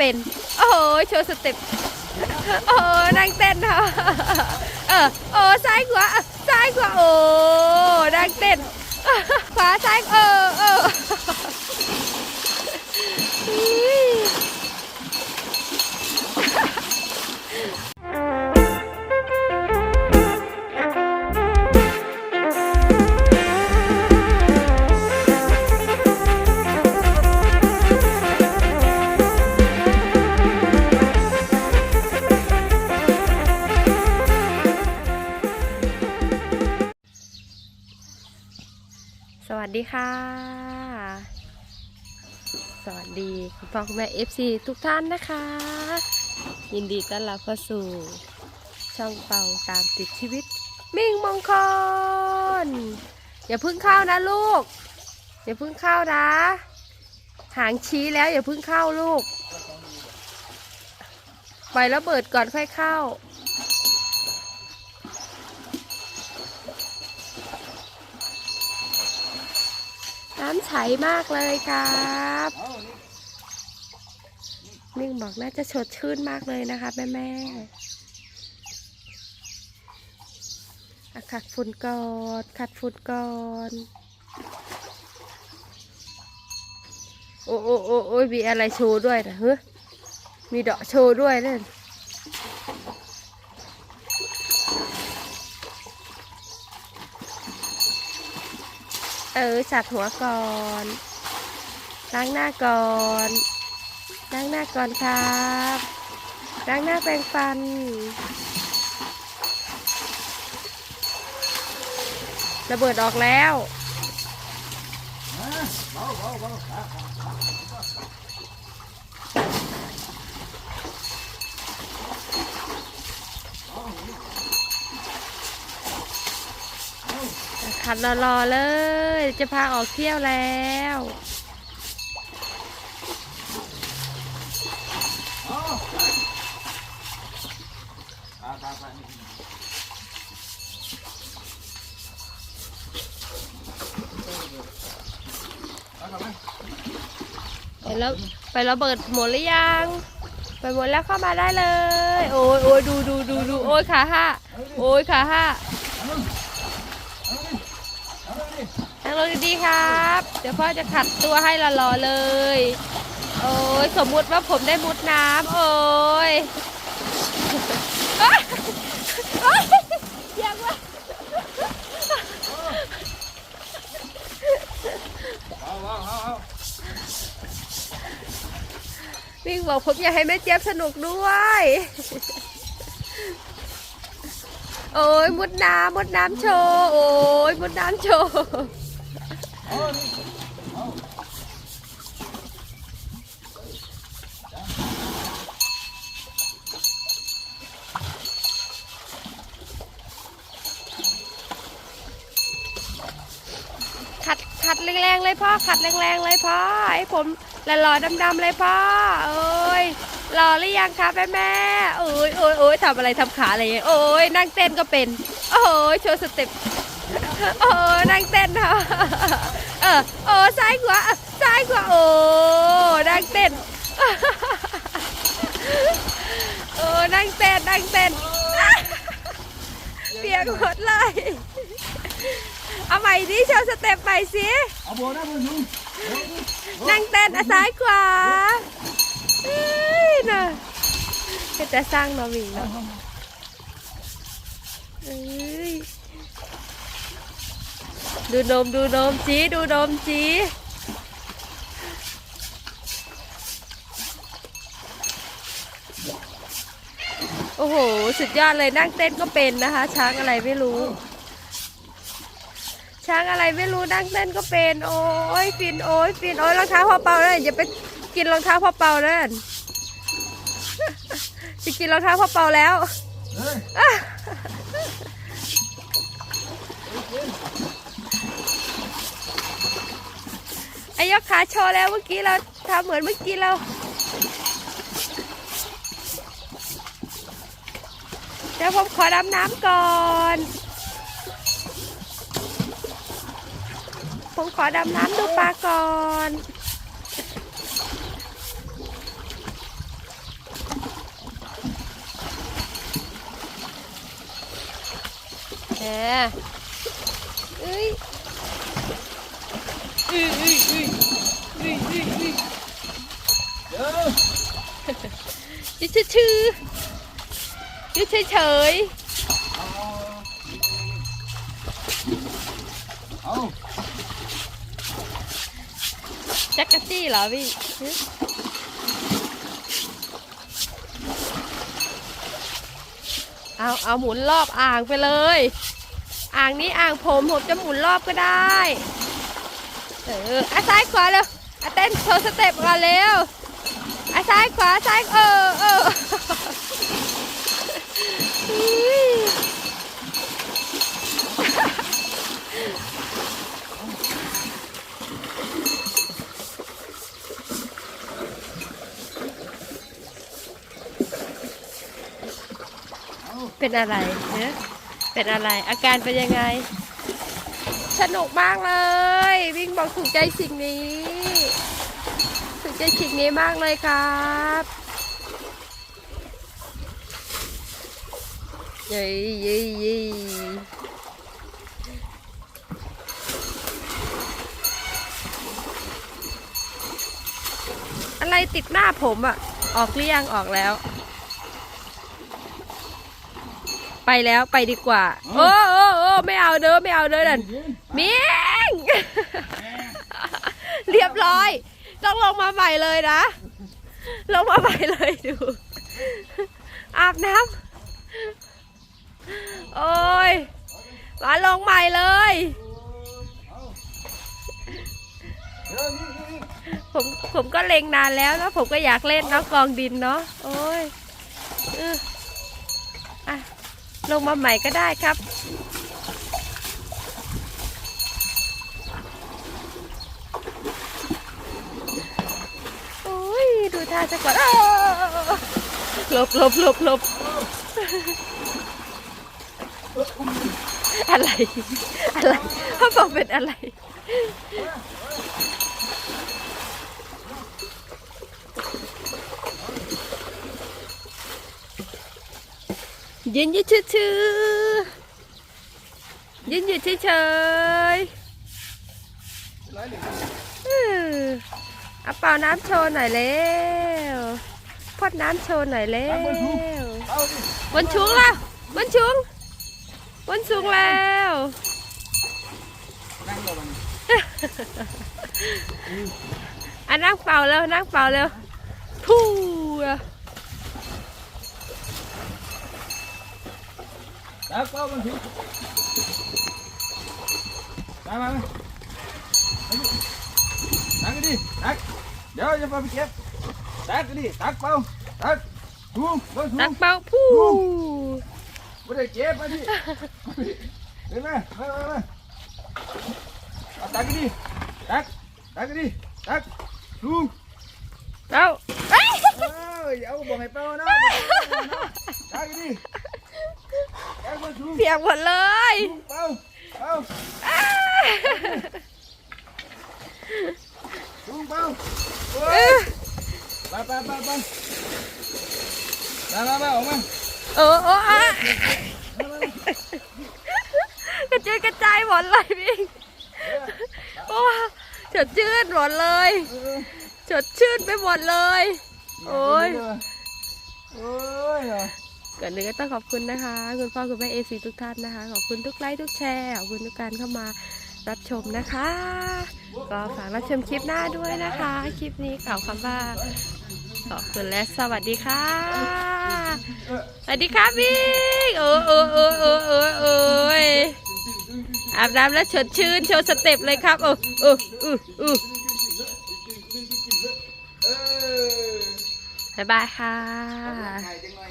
เป็น โอ้โห โชว์สเต็ป โอ้นั่งเต้นค่ะเออโอ้ซ้ายขวาซ้ายขวาโอ้นั่งเต้น ขวาซ้ายเออเออ วัสดีค่ะ สวัสดีคุณพ่อคุณแม่ FC ทุกท่านนะคะ ยินดีต้อนรับเข้าสู่ ช่องเป่าตามติดชีวิต มิ่งมงคล อย่าพึ่งเข้านะลูก อย่าพึ่งเข้านะ หางชี้แล้วอย่าพึ่งเข้าลูก ปล่อยระเบิดก่อนค่อยเข้า น้ำใสมากเลยครับมิ่งบอกน่าจะสดชื่นมากเลยนะคะ แม่แม่ขัดฝุ่นก่อนขัดฝุ่นก่อนโอ้โอ้โอ้โอ้ยมีอะไรโชว์ด้วยนะเฮ้ยมีดอกโชว์ด้วยนั่นเออสักหัวก่อน ล้างหน้าก่อน ล้างหน้าก่อนครับ ล้างหน้าแปรงฟัน ระเบิดออกแล้ว ขัดรอๆเลย จะพาออกเที่ยวแล้วไปแล้วไประเบิดหมดหรือยัง ไปหมดแล้วเข้ามาได้เลย โอ้ยโอ้ยดูดูดูดูโอ้ยขาห้าโอ้ยขาห้า นั่งลงดีๆครับ เดี๋ยวพ่อจะขัดตัวให้หล่อเลย โอ้ยสมมุติว่าผมได้มุดน้ำโอ้ยโอ๊ยโอ๊ยเสียงว่ะวิ่งบอกผมอยากให้แม่เจี๊ยบสนุกด้วย โอ้ยมุดน้ำมุดน้ำโชว์ โอ้ยมุดน้ำโชว์ ขัดขัดแรงๆเลยพ่อขัดแรงๆเลยพ่อให้ผมหล่อๆดำๆเลยพ่อเอ้ยหล่อหรือยังคะแม่แม่ๆโอ้ยโอ้ยโอ้ยทำอะไรทำขาอะไรอย่างเงี้ยโอ้ยนั่งเต้นก็เป็นโอ้ยโชว์สเต็ป โอ้นั่งเต้นค่ะเออโอ้ซ้ายขวาซ้ายขวาโอ้นั่งเต้นโอ้นั่งเต้นนั่งเต้นเปียกหมดเลยเอาใหม่ดิโชว์สเต็ปใหม่สิเอาบัวนะมึงนั่งเต้นอะซ้ายขวาเอ้ยน่ะก็จะสร้างมาวิ่งเนาะเอ้ย ดูนมดูนมจีดูนมจีโอ้โห สุดยอดเลยนั่งเต้นก็เป็นนะคะ ช้างอะไรไม่รู้ ช้างอะไรไม่รู้นั่งเต้นก็เป็น โอ้ยฟินโอ้ยฟินโอ้ยรองเท้าพ่อเปาเลยอย่าไปกินรองเท้าพ่อเปานั่นจะกินรองเท้าพ่อเปาแล้ว อายกขาโชว์แล้วเมื่อกี้เราทำเหมือนเมื่อกี้เรา เดี๋ยวผมขอดำน้ำก่อน ผมขอดำน้ำดูปลาก่อนเออเอ้ย อุ้ยอุ้ยอุ้ยอุ้ยอุ้ยอุ้ยเดี๋ยวยืดชื่อยืดเฉยเฉยเอาๆจักรจี้เหรอพี่เอาเอาหมุนรอบอ่างไปเลย อ่างนี้อ่างผมผมจะหมุนรอบก็ได้ เอออะซ้ายขวาเร็วอะเต้นโชว์สเต็ปก่อนเร็วอะซ้ายขวาซ้ายเออเออเป็นอะไรเนี่ยเป็นอะไร อาการเป็นยังไง สนุกมากเลย วิ่งบอกถูกใจสิ่งนี้ถูกใจสิ่งนี้มากเลยครับเย้เย้เย้อะไรติดหน้าผมอะออกหรือยังออกแล้ว ไปแล้วไปดีกว่า โอ้โอ้โอ้ ไม่เอาเด้อไม่เอาเด้อนั่นเมียงเรียบร้อย ต้องลงมาใหม่เลยนะลงมาใหม่เลยดู อาบน้ำโอ้ยมาลงใหม่เลยผมผมก็เล็งนานแล้วแล้วผมก็อยากเล่นเนาะกองดินเนาะโอ้ยเอออะลงมาใหม่ก็ได้ครับ โอ้ย ดู ท่าจะกดอ้าหลบหลบหลบหลบอะไร อะไรเขาบอกเป็นอะไรยืนยืดชื่อๆยืนยืดเฉยไรหนึ่งๆอื้อเอาเป่าน้ำโชว์หน่อยเร็วพอดน้ำโชว์หน่อยเร็วเอาดิบนชุงแล้ว บนชุงบนชุงแล้วนั่งลงมันอะนั่งเป่าแล้วนั่งเป่าแล้วพูอะ ตักเป้ามันสิมามามาตักกันดิตักเดี๋ยวจะไปเก็บตักกันดิตักเป้าตักทุ่งบนทุ่ตังกเป่าพูไม่ได้เก็บมาดิเห็นไหมมามามาเอาตักกันดิตักตักกันดิตักทุ่งเอาเอ้ยเอ้ยเอาบอกให้เป้านะตักกันดิตักบนทุ่งเปียกหมดเลย เป้าเป้า อ้า ทุ่งเป้าโอ้ เอ้ ย ย ไปไปไปไปมามามาออกมาเออเอออะกระจุยกระจายหมดเลยพี่โอ้สดชื่นหมดเลยสดชื่นไปหมดเลย โอ้ยโอ้ยก่อนอื่นก็ต้องขอบคุณนะคะ คุณพ่อคุณแม่เอซีทุกท่านนะคะ ขอบคุณทุกไลค์ทุกแชร์ ขอบคุณทุกการเข้ามารับชมนะคะ ก็ฝากรับชมคลิปหน้าด้วยนะคะ คลิปนี้กล่าวคำว่า ขอบคุณและสวัสดีค่ะ สวัสดีครับพี่โอ้โอ้โอ้โอ้โอ้โอ้ยอาบน้ำแล้วสดชื่นโชว์สเต็ปเลยครับโอ้โอ้โอ้โอ้เออบ๊ายบายค่ะไข่จังหน่อย